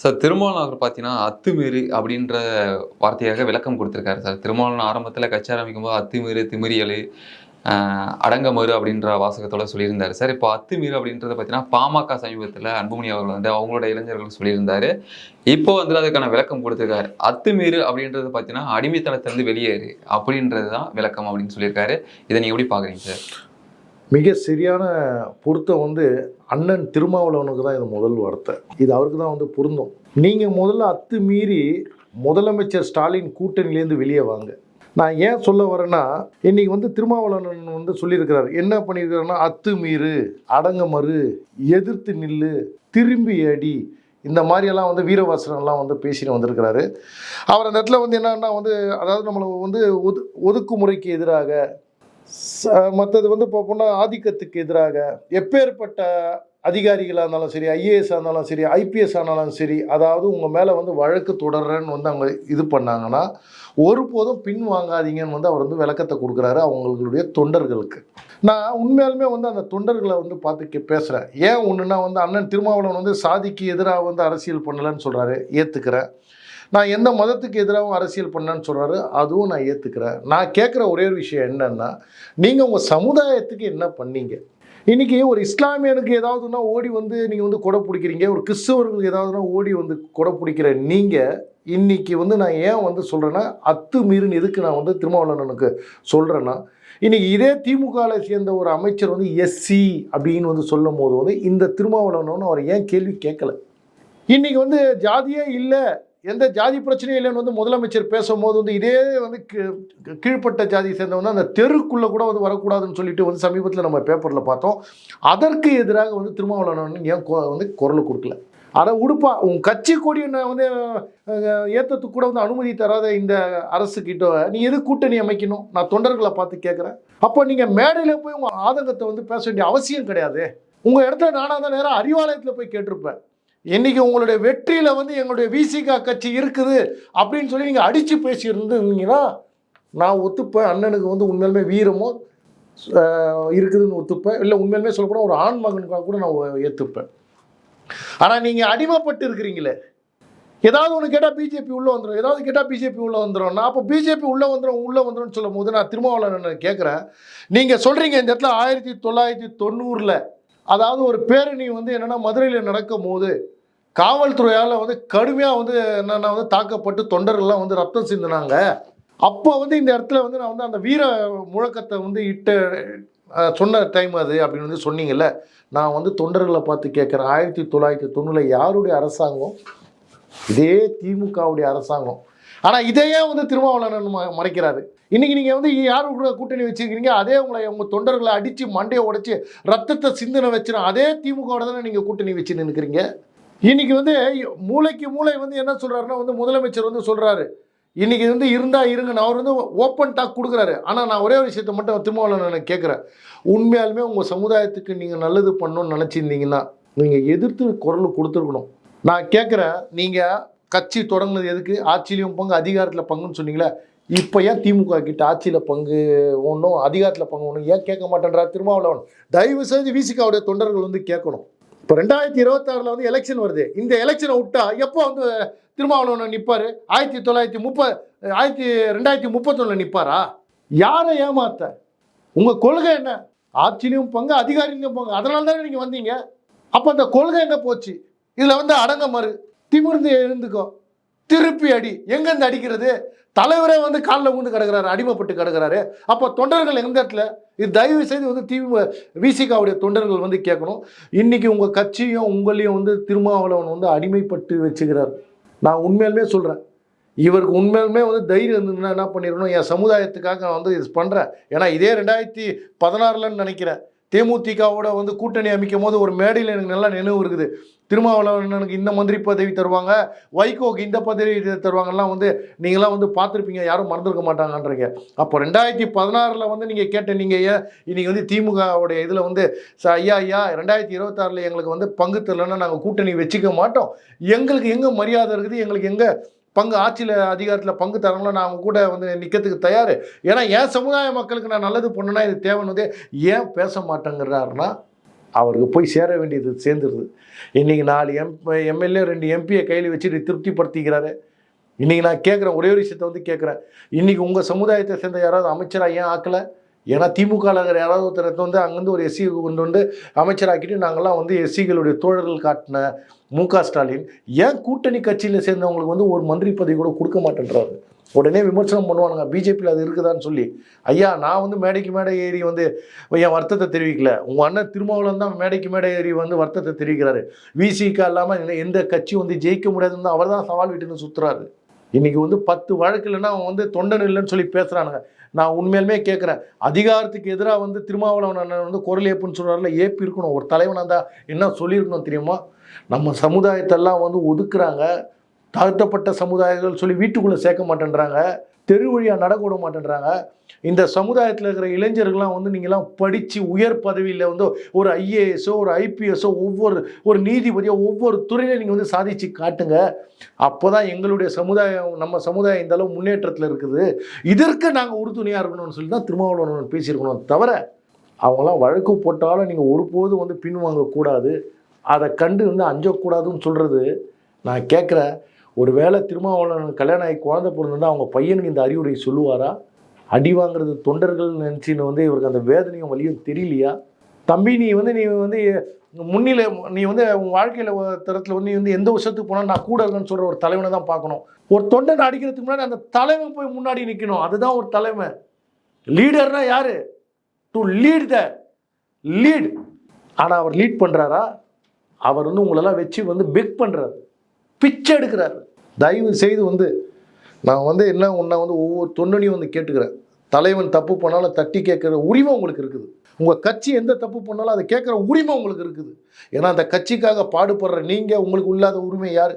Sir Thirumavalavan அவர் பார்த்தீங்கன்னா அத்துமீறி அப்படின்ற வார்த்தையாக விளக்கம் கொடுத்துருக்காரு சார். திருமாவளவன் ஆரம்பத்தில் கட்சி ஆரம்பிக்கும் போது அத்துமீறு திமிரியல் அடங்க அடங்கமறு அப்படின்ற வாசகத்தோட சொல்லியிருந்தார் சார். இப்போ அத்துமீறு அப்படின்றத பார்த்தீங்கன்னா பாமக சமீபத்தில் அன்புமணி அவர்கள் வந்து அவங்களோட இளைஞர்கள் சொல்லியிருந்தார். இப்போ வந்து அதுக்கான விளக்கம் கொடுத்துருக்காரு. அத்துமீறு அப்படின்றது பார்த்தீங்கன்னா அடிமைத்தனத்திலேருந்து வெளியேறு அப்படின்றது தான் விளக்கம் அப்படின்னு சொல்லியிருக்காரு. இதை நீங்கள் எப்படி பார்க்குறீங்க சார்? மிக சரியான பொருத்தம் வந்து அண்ணன் திருமாவளவனுக்கு தான் இது முதல் வார்த்தை. இது அவருக்கு தான் வந்து பொருந்தும். நீங்கள் முதல்ல அத்துமீறி முதலமைச்சர் ஸ்டாலின் கூட்டணியிலேருந்து வெளியே வாங்க. நான் ஏன் சொல்ல வரேன்னா இன்னைக்கு வந்து திருமாவளவன் வந்து சொல்லியிருக்கிறார். என்ன பண்ணியிருக்கிறாருன்னா அத்துமீறு அடங்கமறு எதிர்த்து நில்லு திரும்பி அடி இந்த மாதிரியெல்லாம் வந்து வீரவாசனம்லாம் வந்து பேசின்னு வந்திருக்கிறாரு. அவர் அந்த இடத்துல வந்து என்னன்னா வந்து அதாவது நம்மளை வந்து ஒது ஒதுக்குமுறைக்கு எதிராக மற்றது வந்து பார்ப்போம்னா ஆதிக்கத்துக்கு எதிராக எப்பேற்பட்ட அதிகாரிகளாக இருந்தாலும் சரி ஐஏஎஸ் இருந்தாலும் சரி ஐபிஎஸ் ஆனாலும் சரி அதாவது உங்கள் மேலே வந்து வழக்கு தொடர்றேன்னு வந்து அவங்க இது பண்ணாங்கன்னா ஒருபோதும் பின் வாங்காதீங்கன்னு வந்து அவர் வந்து விளக்கத்தை கொடுக்குறாரு அவங்களுடைய தொண்டர்களுக்கு. நான் உண்மையாலுமே வந்து அந்த தொண்டர்களை வந்து பார்த்து பேசுகிறேன் ஏன் ஒன்றுனா வந்து அண்ணன் திருமாவளவன் வந்து சாதிக்கு எதிராக வந்து அரசியல் பண்ணலைன்னு சொல்கிறாரு ஏற்றுக்கிறேன் நான் எந்த மதத்துக்கு எதிராகவும் அரசியல் பண்ணேன்னு சொல்கிறாரு அதுவும் நான் ஏற்றுக்கிறேன் நான் கேட்குற ஒரே ஒரு விஷயம் என்னன்னா நீங்கள் உங்கள் சமுதாயத்துக்கு என்ன பண்ணீங்க? இன்றைக்கி ஒரு இஸ்லாமியனுக்கு ஏதாவதுன்னா ஓடி வந்து நீங்கள் வந்து கொடை பிடிக்கிறீங்க ஒரு கிறிஸ்தவர்களுக்கு ஏதாவதுனா ஓடி வந்து கொடை பிடிக்கிற நீங்கள் இன்றைக்கி வந்து நான் ஏன் வந்து சொல்கிறேன்னா அத்து மீறின்னு எதுக்கு நான் வந்து திருமாவளவனுக்கு சொல்கிறேன்னா இன்னைக்கு இதே திமுகவில் சேர்ந்த ஒரு அமைச்சர் வந்து எஸ்சி அப்படின்னு வந்து சொல்லும் போது வந்து இந்த திருமாவளவன் அவர் ஏன் கேள்வி கேட்கல? இன்றைக்கி வந்து ஜாதியே இல்லை எந்த ஜாதி பிரச்சனையும் இல்லைன்னு வந்து முதலமைச்சர் பேசும்போது வந்து இதே வந்து கீ- கீழ்ப்பட்ட ஜாதி சேர்ந்தவங்க அந்த தெருக்குள்ளே கூட வந்து வரக்கூடாதுன்னு சொல்லிட்டு வந்து சமீபத்தில் நம்ம பேப்பரில் பார்த்தோம். அதற்கு எதிராக வந்து திருமாவளவன் ஏன் வந்து குரல் கொடுக்கல. அட உடுப்பா உன் கட்சி கொடியை வந்து ஏற்றத்துக்கு கூட வந்து அனுமதி தராத இந்த அரசுக்கிட்ட நீ எது கூட்டணி அமைக்கணும்? நான் தொண்டர்களை பார்த்து கேட்குறேன் அப்போ நீங்கள் மேடையில் போய் உங்கள் ஆதங்கத்தை வந்து பேச வேண்டிய அவசியம் கிடையாது. உங்கள் இடத்துல நானாக தான் நேரம் அறிவாலயத்தில் போய் கேட்டிருப்பேன். இன்றைக்கி உங்களுடைய வெற்றியில் வந்து எங்களுடைய விசிகா கட்சி இருக்குது அப்படின்னு சொல்லி நீங்கள் அடித்து பேசியிருந்தீங்கன்னா நான் ஒத்துப்பேன். அண்ணனுக்கு வந்து உண்மையிலுமே வீரமோ இருக்குதுன்னு ஒத்துப்பேன். இல்லை உண்மையிலுமே சொல்லப்போனால் ஒரு ஆண் மகனுக்காக கூட நான் ஏற்றுப்பேன் ஆனால் நீங்கள் அடிமைப்பட்டு இருக்கிறீங்களே ஏதாவது ஒன்று கேட்டால் பிஜேபி உள்ளே வந்துடும் ஏதாவது கேட்டால் பிஜேபி உள்ளே வந்துடும் நான் அப்போ பிஜேபி உள்ளே வந்துடும் உள்ளே வந்துடும் சொல்லும் போது நான் திருமாவளவன் கேட்குறேன் நீங்கள் சொல்கிறீங்க இந்த இடத்துல ஆயிரத்தி தொள்ளாயிரத்தி தொண்ணூறில் அதாவது ஒரு பேரணி வந்து என்னென்னா மதுரையில் நடக்கும் போது காவல்துறையால் வந்து கடுமையாக வந்து என்னென்னா வந்து தாக்கப்பட்டு தொண்டர்கள்லாம் வந்து ரத்தம் சிந்தினாங்க. அப்போ வந்து இந்த இடத்துல வந்து நான் வந்து அந்த வீர முழக்கத்தை வந்து இட்ட சொன்ன டைம் அது அப்படின்னு வந்து சொன்னீங்கல்ல நான் வந்து தொண்டர்களை பார்த்து கேட்குறேன். ஆயிரத்தி தொள்ளாயிரத்தி தொண்ணூறில் யாருடைய அரசாங்கம்? இதே திமுகவுடைய அரசாங்கம். ஆனால் இதையே வந்து திருமாவளவன் ம- மறைக்கிறாரு. இன்னைக்கு நீங்கள் வந்து யார் கூட கூட்டணி வச்சுருக்கீங்க அதே உங்களை உங்கள் தொண்டர்களை அடித்து மண்டையை உடைச்சி ரத்தத்தை சிந்தனை வச்சிடும் அதே திமுகவோட தானே நீங்கள் கூட்டணி வச்சு நிற்கிறீங்க இன்னைக்கு வந்து மூளைக்கு மூளை வந்து என்ன சொல்கிறாருன்னா வந்து முதலமைச்சர் வந்து சொல்கிறாரு இன்னைக்கு வந்து இருந்தா இருங்க நான் அவர் வந்து ஓப்பன் டாக் கொடுக்குறாரு. ஆனால் நான் ஒரே ஒரு விஷயத்தை மட்டும் திருமாவளவன் கேட்குறேன். உண்மையாலுமே உங்கள் சமுதாயத்துக்கு நீங்கள் நல்லது பண்ணணும்னு நினச்சிருந்தீங்கன்னா நீங்கள் எதிர்த்து குரல் கொடுத்துருக்கணும். நான் கேட்குறேன் நீங்கள் கட்சி தொடங்குனது எதுக்கு? ஆட்சியிலையும் பங்கு அதிகாரத்தில் பங்குன்னு சொன்னீங்களே இப்போ ஏன் திமுக கிட்ட ஆட்சியில் பங்கு ஒன்றும் அதிகாரத்தில் பங்கு ஒன்றும் ஏன் கேட்க மாட்டேன்றா திருமாவளவன்? தயவு செய்து விசிகாவுடைய தொண்டர்கள் வந்து கேட்கணும். இப்போ ரெண்டாயிரத்தி இருபத்தாறில் வந்து எலெக்ஷன் வருது. இந்த எலெக்ஷனை விட்டா எப்போ வந்து திருமாவளவன் நிற்பார் ஆயிரத்தி தொள்ளாயிரத்தி முப்பது ஆயிரத்தி ரெண்டாயிரத்தி முப்பத்தொன்னில் நிற்பாரா யாரை ஏமாத்த? உங்கள் கொள்கை என்ன? ஆட்சியிலையும் பங்கு அதிகாரிலையும் பங்கு. அதனால தானே நீங்கள் வந்தீங்க. அப்போ அந்த கொள்கை என்ன போச்சு? இதில் வந்து அடங்க மறு. திமிர்ந்து எழுந்துக்கோ. திருப்பி அடி. எங்கேருந்து அடிக்கிறது? தலைவரே வந்து காலில் விழுந்து கிடக்கிறாரு அடிமைப்பட்டு கிடக்கிறாரு. அப்போ தொண்டர்கள் எந்த இடத்துல? இது தயவு செய்து வந்து திமுக விசிகாவுடைய தொண்டர்கள் வந்து கேட்கணும். இன்றைக்கி உங்கள் கட்சியும் உங்களையும் வந்து திருமாவளவன் வந்து அடிமைப்பட்டு வச்சுக்கிறார். நான் உண்மையிலுமே சொல்கிறேன் இவருக்கு உண்மையிலுமே வந்து தைரியம் இருந்ததுன்னா என்ன பண்ணிடணும்? என் சமுதாயத்துக்காக நான் வந்து இது பண்ணுறேன் ஏன்னா இதே ரெண்டாயிரத்தி பதினாறுலன்னு நினைக்கிறேன். தேமுதிகவோட வந்து கூட்டணி அமைக்கும் போது ஒரு மேடையில் எனக்கு நல்லா நினைவு இருக்குது. திருமாவளவனுக்கு இந்த மந்திரி பதவி தருவாங்க வைகோக்கு இந்த பதவி தருவாங்கலாம் வந்து நீங்களாம் வந்து பார்த்துருப்பீங்க யாரும் மறந்துருக்க மாட்டாங்கன்றீங்க. அப்போ ரெண்டாயிரத்தி பதினாறில் வந்து நீங்கள் கேட்ட நீங்கள் ஏன் இன்றைக்கி வந்து திமுகவுடைய இதில் வந்து "ச- ஐயா ஐயா ரெண்டாயிரத்தி இருபத்தாறில் எங்களுக்கு வந்து பங்கு தரலன்னா நாங்கள் கூட்டணி வச்சுக்க மாட்டோம். எங்களுக்கு எங்கே மரியாதை இருக்குது எங்களுக்கு எங்கே பங்கு ஆட்சியில் அதிகாரத்தில் பங்கு தரங்களோ நான் அவங்க கூட வந்து நிற்கிறதுக்கு தயார். ஏன்னா என் சமுதாய மக்களுக்கு நான் நல்லது பண்ணுனா இது தேவைன்னு ஏன் பேச மாட்டேங்கிறாருன்னா அவருக்கு போய் சேர வேண்டியது சேர்ந்துருது. இன்றைக்கி நாலு எம் எம்எல்ஏ ரெண்டு எம்பியை கையில் வச்சுட்டு திருப்திப்படுத்திக்கிறாரு. இன்றைக்கி நான் கேட்குறேன் ஒரே ஒரு விஷயத்தை வந்து கேட்குறேன். இன்றைக்கி உங்கள் சமுதாயத்தை சேர்ந்த யாராவது அமைச்சராக ஏன் ஆக்கலை? ஏன்னா திமுகவில் இருக்கிற யாராவது ஒருத்தர் வந்து அங்கேருந்து ஒரு எஸ்சி கொண்டு வந்து அமைச்சராக்கிட்டு நாங்கள்லாம் வந்து எஸ்சிகளுடைய தோழர்கள் காட்டின மு க ஸ்டாலின் ஏன் கூட்டணி கட்சியில் சேர்ந்தவங்களுக்கு வந்து ஒரு மந்திரி பதவி கூட கொடுக்க மாட்டேன்றாரு? உடனே விமர்சனம் பண்ணுவானுங்க பிஜேபியில் அது இருக்குதான்னு சொல்லி. ஐயா நான் வந்து மேடைக்கு மேடை ஏறி வந்து என் வருத்தத்தை தெரிவிக்கல. உங்கள் அண்ணன் திருமாவளவன் தான் மேடைக்கு மேடை ஏறி வந்து வருத்தத்தை தெரிவிக்கிறாரு. விசிகா இல்லாமல் எந்த கட்சி வந்து ஜெயிக்க முடியாதுன்னு அவர் தான் சவால் விட்டுன்னு சுற்றுறாரு இன்றைக்கி வந்து பத்து வழக்கு இல்லைன்னா அவன் வந்து தொண்டன் இல்லைன்னு சொல்லி பேசுகிறானுங்க நான் உண்மையிலுமே கேட்குறேன் அதிகாரத்துக்கு எதிராக வந்து திருமாவளவன் வந்து குரல் ஏப்புன்னு சொல்கிறாருல ஏப்பி இருக்கணும். ஒரு தலைவனாக இருந்தால் என்ன சொல்லியிருக்கணும் தெரியுமா? நம்ம சமுதாயத்தெல்லாம் வந்து ஒதுக்குறாங்க. தாழ்த்தப்பட்ட சமுதாயங்கள் சொல்லி வீட்டுக்குள்ளே சேர்க்க மாட்டேன்றாங்க. தெரு வழியாக நடக்க விட மாட்டேன்றாங்க. இந்த சமுதாயத்தில் இருக்கிற இளைஞர்கள்லாம் வந்து நீங்களாம் படித்து உயர் பதவியில் வந்து ஒரு ஐஏஎஸோ ஒரு ஐபிஎஸோ ஒவ்வொரு ஒரு நீதிபதியோ ஒவ்வொரு துறையில நீங்கள் வந்து சாதிச்சு காட்டுங்க. அப்போ தான் எங்களுடைய சமுதாயம் நம்ம சமுதாயம் இந்த அளவு முன்னேற்றத்தில் இருக்குது. இதற்கு நாங்கள் உறுதுணையாக இருக்கணும்னு சொல்லி தான் திருமாவளவன் பேசியிருக்கணும் தவிர அவங்களாம் வழக்கு போட்டாலும் நீங்கள் ஒருபோதும் வந்து பின்வாங்கக்கூடாது. அதை கண்டு வந்து அஞ்சக்கூடாதுன்னு சொல்கிறது நான் கேட்குறேன். ஒருவேளை திருமாவளவன் கல்யாணம் ஆகி குழந்தை பிறந்திருந்தா அவங்க பையனுக்கு இந்த அறிவுரை சொல்லுவாரா? அடி வாங்குறது தொண்டர்கள் நினச்சின்னு வந்து இவருக்கு அந்த வேதனையும் வலியும் தெரியலையா? தம்பி நீ வந்து நீ வந்து முன்னில நீ வந்து உன் வாழ்க்கையில் தரத்தில் வந்து நீ வந்து எந்த வருஷத்துக்கு போனாலும் நான் கூட இருக்கேன்னு சொல்கிற ஒரு தலைவனை தான் பார்க்கணும். ஒரு தொண்டனை அடிக்கிறதுக்கு முன்னாடி அந்த தலைவன் போய் முன்னாடி நிற்கணும் அதுதான் ஒரு தலைமை லீடர்னா யாரு? டு லீட் த லீட் ஆனால் அவர் லீட் பண்ணுறாரா அவர் வந்து உங்களெல்லாம் வச்சு வந்து பெக் பண்ணுறாரு பிச்சை எடுக்கிறாரு. தயவு செய்து வந்து நான் வந்து என்ன உன்னை வந்து ஒவ்வொரு தொண்டனையும் வந்து கேட்டுக்கிறேன். தலைவன் தப்பு பண்ணாலும் தட்டி கேட்குற உரிமை உங்களுக்கு இருக்குது. உங்கள் கட்சி எந்த தப்பு பண்ணாலும் அதை கேட்குற உரிமை உங்களுக்கு இருக்குது. ஏன்னா அந்த கட்சிக்காக பாடுபடுற நீங்கள் உங்களுக்கு இல்லாத உரிமை யார்?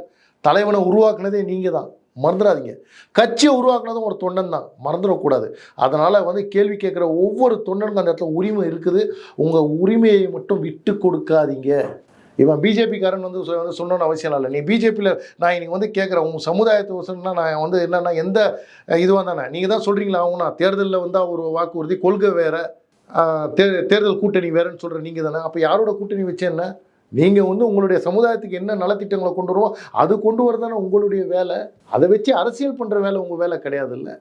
தலைவனை உருவாக்குனதே நீங்கள் தான். மறந்துடாதீங்க. கட்சியை உருவாக்குனதும் ஒரு தொண்டன் தான். மறந்துடக்கூடாது. அதனால் வந்து கேள்வி கேட்குற ஒவ்வொரு தொண்டனுக்கும் அந்த இடத்துல உரிமை இருக்குது. உங்கள் உரிமையை மட்டும் விட்டு கொடுக்காதீங்க. இவன் பிஜேபிக்காரன் வந்து சொ- வந்து சொன்னோன்னு அவசியம் இல்லை. நீ பிஜேபியில் நான் இன்னைக்கு வந்து கேட்குறேன் உங்கள் சமுதாயத்தை வசனா நான் வந்து என்னென்னா எந்த இதுவாக தானே நீங்கள் தான் சொல்கிறீங்களா அவங்க நான் தேர்தலில் வந்தால் ஒரு வாக்குறுதி கொள்கை வேறு தே தேர்தல் கூட்டணி வேறுன்னு சொல்கிற நீங்கள் தானே? அப்போ யாரோட கூட்டணி வச்சு என்ன? நீங்கள் வந்து உங்களுடைய சமுதாயத்துக்கு என்ன நலத்திட்டங்களை கொண்டு வருவோம் அது கொண்டு வரதானே உங்களுடைய வேலை. அதை வச்சு அரசியல் பண்ணுற வேலை உங்கள் வேலை கிடையாது இல்லை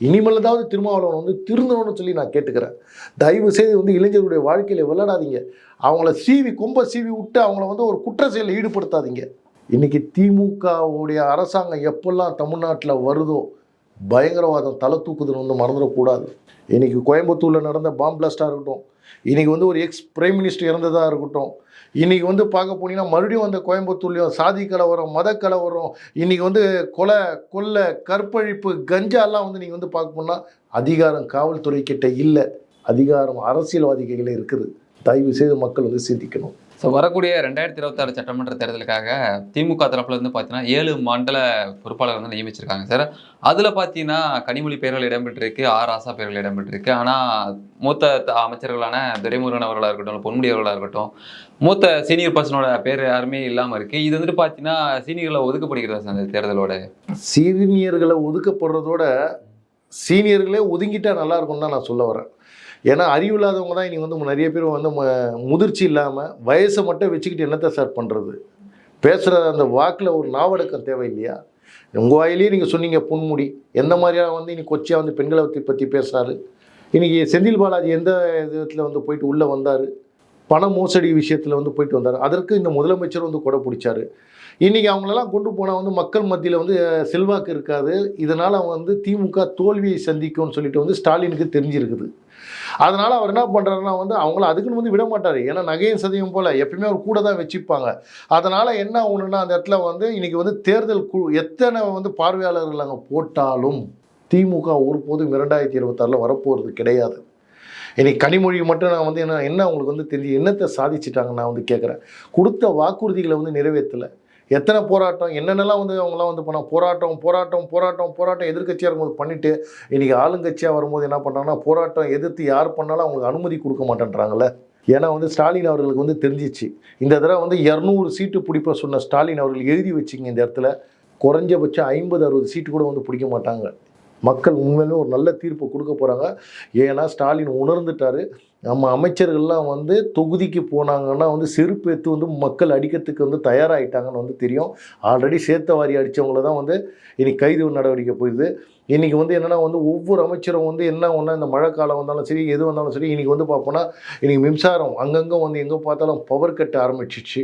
இனிமேலதாவது திருமாவளவன் வந்து திருந்தணும்னு சொல்லி நான் கேட்டுக்கிறேன். தயவு செய்து வந்து இளைஞர்களுடைய வாழ்க்கையில் விளையாடாதீங்க அவங்கள சீவி கொம்ப சீவி விட்டு அவங்கள வந்து ஒரு குற்ற செயலில் ஈடுபடுத்தாதீங்க. இன்னைக்கு திமுகவுடைய அரசாங்கம் எப்பெல்லாம் தமிழ்நாட்டில் வருதோ பயங்கரவாதம் தலை தூக்குதுன்னு வந்து மறந்துடக்கூடாது. இன்றைக்கி கோயம்புத்தூரில் நடந்த பாம் பிளாஸ்டாக இருக்கட்டும் இன்றைக்கி வந்து ஒரு எக்ஸ் பிரைம் மினிஸ்டர் இறந்ததாக இருக்கட்டும் இன்றைக்கி வந்து பார்க்க போனீங்கன்னா மறுபடியும் அந்த கோயம்புத்தூர்லேயும் சாதி கலவரம் மத கலவரம் வந்து கொலை கொள்ளை கற்பழிப்பு கஞ்சாலாம் வந்து நீங்கள் வந்து பார்க்க போனால் அதிகாரம் காவல்துறை கிட்ட இல்லை. அதிகாரம் அரசியல்வாதி இருக்குது. தயவு செய்து மக்கள் வந்து சிந்திக்கணும். ஸோ வரக்கூடிய ரெண்டாயிரத்தி இருபத்தாறு சட்டமன்ற தேர்தலுக்காக திமுக தரப்புல இருந்து பார்த்தீங்கன்னா ஏழு மண்டல பொறுப்பாளர் வந்து நியமிச்சிருக்காங்க சார். அதில் பார்த்தீங்கன்னா கனிமொழி பெயர்கள் இடம்பெற்றிருக்கு ஆர் ராசா பேர்கள் இடம்பெற்றிருக்கு. ஆனால் மூத்த த- அமைச்சர்களான துரைமுருகன் அவர்களாக இருக்கட்டும் பொன்முடி அவர்களாக இருக்கட்டும் மூத்த சீனியர் பர்சனோட பேர் யாருமே இல்லாமல் இருக்கு. இது வந்துட்டு பார்த்தீங்கன்னா சீனியர்களை ஒதுக்கப்படுகிறதா சார் அந்த தேர்தலோட? சீனியர்களை ஒதுக்கப்படுறதோட சீனியர்களே ஒதுங்கிட்டால் நல்லா இருக்கும்னு தான் நான் சொல்ல வரேன். ஏன்னா அறிவு இல்லாதவங்க தான் இனி வந்து நிறைய பேர் வந்து முதிர்ச்சி இல்லாமல் வயசை மட்டும் வச்சுக்கிட்டு என்னத்தை சார் பண்ணுறது பேசுகிற அந்த வாக்கில் ஒரு நாவடக்கம் தேவை இல்லையா உங்கள் வாயிலேயே நீங்கள் சொன்னீங்க புன்முடி. எந்த மாதிரியாக வந்து இன்னைக்கு கொச்சியாக வந்து பெண்களை பற்றி பற்றி பேசுகிறாரு இன்றைக்கி செந்தில் பாலாஜி எந்த விதத்தில் வந்து போயிட்டு உள்ளே வந்தார்? பண மோசடி விஷயத்தில் வந்து போயிட்டு வந்தார். அதற்கு இந்த முதலமைச்சர் வந்து கொடை பிடிச்சாரு. இன்றைக்கி அவங்களெல்லாம் கொண்டு போனால் வந்து மக்கள் மத்தியில் வந்து செல்வாக்கு இருக்காது. இதனால் வந்து திமுக தோல்வியை சந்திக்கும்னு சொல்லிட்டு வந்து ஸ்டாலினுக்கு தெரிஞ்சிருக்குது. அதனால் அவர் என்ன பண்ணுறாருன்னா வந்து அவங்கள அதுக்குன்னு வந்து விட மாட்டார். ஏன்னா நகையும் சதையும் போல் எப்பயுமே அவர் கூட தான் வச்சுப்பாங்க. அதனால் என்ன ஒன்றுனா அந்த இடத்துல வந்து இன்றைக்கி வந்து தேர்தல் குழு எத்தனை வந்து பார்வையாளர்கள் அங்கே போட்டாலும் திமுக ஒருபோதும் இரண்டாயிரத்தி இருபத்தாறில் வரப்போகிறது கிடையாது. இன்னைக்கு கனிமொழி மட்டும் நான் வந்து என்ன என்ன அவங்களுக்கு வந்து தெரிஞ்சு என்னத்தை சாதிச்சிட்டாங்க நான் வந்து கேட்குறேன் கொடுத்த வாக்குறுதிகளை வந்து நிறைவேற்றலை. எத்தனை போராட்டம் என்னென்னலாம் வந்து அவங்களாம் வந்து பண்ணால் போராட்டம் போராட்டம் போராட்டம் போராட்டம் எதிர்க்கட்சியாக இருக்கும்போது பண்ணிட்டு இன்றைக்கி ஆளுங்கட்சியாக வரும்போது என்ன பண்ணுறாங்கன்னா போராட்டம் எதிர்த்து யார் பண்ணாலும் அவங்களுக்கு அனுமதி கொடுக்க மாட்டேன்றாங்கல்ல. ஏன்னா வந்து ஸ்டாலின் அவர்களுக்கு வந்து தெரிஞ்சிச்சு. இந்த தடவை வந்து இரநூறு சீட்டு பிடிப்ப சொன்ன ஸ்டாலின் அவர்கள் எழுதி வச்சுங்க இந்த இடத்துல. குறைஞ்சபட்சம் ஐம்பது அறுபது சீட்டு கூட வந்து பிடிக்க மாட்டாங்க. மக்கள் உண்மையிலுமே ஒரு நல்ல தீர்ப்பு கொடுக்க போகிறாங்க ஏன்னா ஸ்டாலின் உணர்ந்துட்டாரு. நம்ம அமைச்சர்கள்லாம் வந்து தொகுதிக்கு போனாங்கன்னா வந்து செருப்பு எடுத்து வந்து மக்கள் அடிக்கிறதுக்கு வந்து தயாராகிட்டாங்கன்னு வந்து தெரியும். ஆல்ரெடி சேர்த்த வாரி அடித்தவங்கள தான் வந்து இன்றைக்கி கைது நடவடிக்கை போயிடுது. இன்றைக்கி வந்து என்னென்னா வந்து ஒவ்வொரு அமைச்சரும் வந்து என்ன ஒன்றா இந்த மழை காலம் வந்தாலும் சரி எது வந்தாலும் சரி இன்றைக்கி வந்து பார்ப்போன்னா இன்றைக்கி மின்சாரம் அங்கங்கே வந்து எங்கே பார்த்தாலும் பவர் கட் ஆரம்பிச்சிச்சு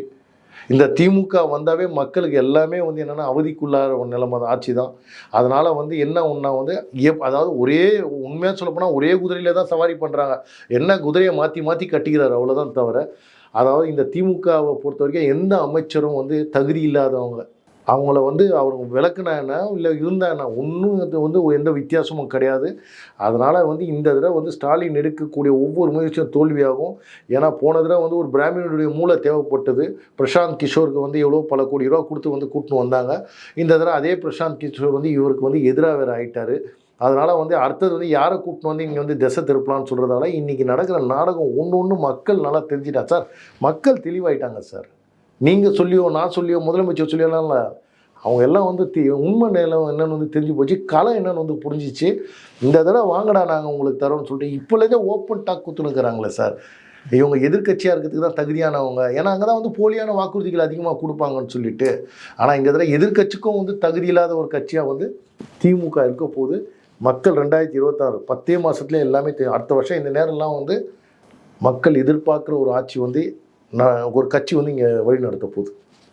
இந்த திமுக வந்தாவே மக்களுக்கு எல்லாமே வந்து என்னென்னா அவதிக்குள்ளார ஒரு நிலைமை தான் ஆட்சி தான். அதனால் வந்து என்ன ஒன்றா வந்து எப் அதாவது ஒரே உண்மையாக சொல்லப்போனால் ஒரே குதிரையில தான் சவாரி பண்ணுறாங்க என்ன குதிரையை மாற்றி மாற்றி கட்டிக்கிறாரு அவ்வளோதான் தவிர அதாவது இந்த திமுகவை பொறுத்த வரைக்கும் எந்த அமைச்சரும் வந்து தகுதி இல்லாதவங்க. அவங்கள வந்து அவர் விளக்குனா என்ன இல்லை இருந்தானா என்ன ஒன்றும் அது வந்து எந்த வித்தியாசமும் கிடையாது. அதனால் வந்து இந்த தடவை வந்து ஸ்டாலின் எடுக்கக்கூடிய ஒவ்வொரு முயற்சியும் தோல்வியாகும். ஏன்னா போன தடவை வந்து ஒரு பிராமணனுடைய மூளை தேவைப்பட்டது. பிரசாந்த் கிஷோருக்கு வந்து எவ்வளோ பல கோடி ரூபா கொடுத்து வந்து கூட்டின்னு வந்தாங்க. இந்த தடவை அதே பிரசாந்த் கிஷோர் வந்து இவருக்கு வந்து எதிராக வேறு ஆயிட்டாரு. அதனால் வந்து அடுத்தது வந்து யாரை கூட்டின்னு வந்து இங்கே வந்து திசை திருப்பலாம்னு சொல்கிறதால இன்றைக்கி நடக்கிற நாடகம் ஒன்று ஒன்று மக்கள் நல்லா தெரிஞ்சிட்டா. சார் மக்கள் தெளிவாயிட்டாங்க சார். நீங்கள் சொல்லியோ நான் சொல்லியோ முதலமைச்சர் சொல்லியோலாம் இல்லை. அவங்க எல்லாம் வந்து தி உண்மை நிலம் என்னென்னு வந்து தெரிஞ்சு போச்சு களை என்னென்னு வந்து புரிஞ்சிச்சு. இந்த தடவை வாங்கடா நாங்கள் உங்களுக்கு தரோம்னு சொல்லிட்டு இப்போலேருந்தே ஓப்பன் டாக் குத்துனுக்குறாங்களே சார். இவங்க எதிர்க்கட்சியாக இருக்கிறதுக்கு தான் தகுதியானவங்க. ஏன்னா அங்கே தான் வந்து போலியான வாக்குறுதிகள் அதிகமாக கொடுப்பாங்கன்னு சொல்லிட்டு. ஆனால் இந்த தடவை எதிர்க்கட்சிக்கும் வந்து தகுதி இல்லாத ஒரு கட்சியாக வந்து திமுக இருக்க போது மக்கள் ரெண்டாயிரத்தி இருபத்தாறு பத்தே மாதத்துலேயே எல்லாமே அடுத்த வருஷம் இந்த நேரம்லாம் வந்து மக்கள் எதிர்பார்க்குற ஒரு ஆட்சி வந்து நான் ஒரு கட்சி வந்து இங்கே வழி நடத்த போகுது.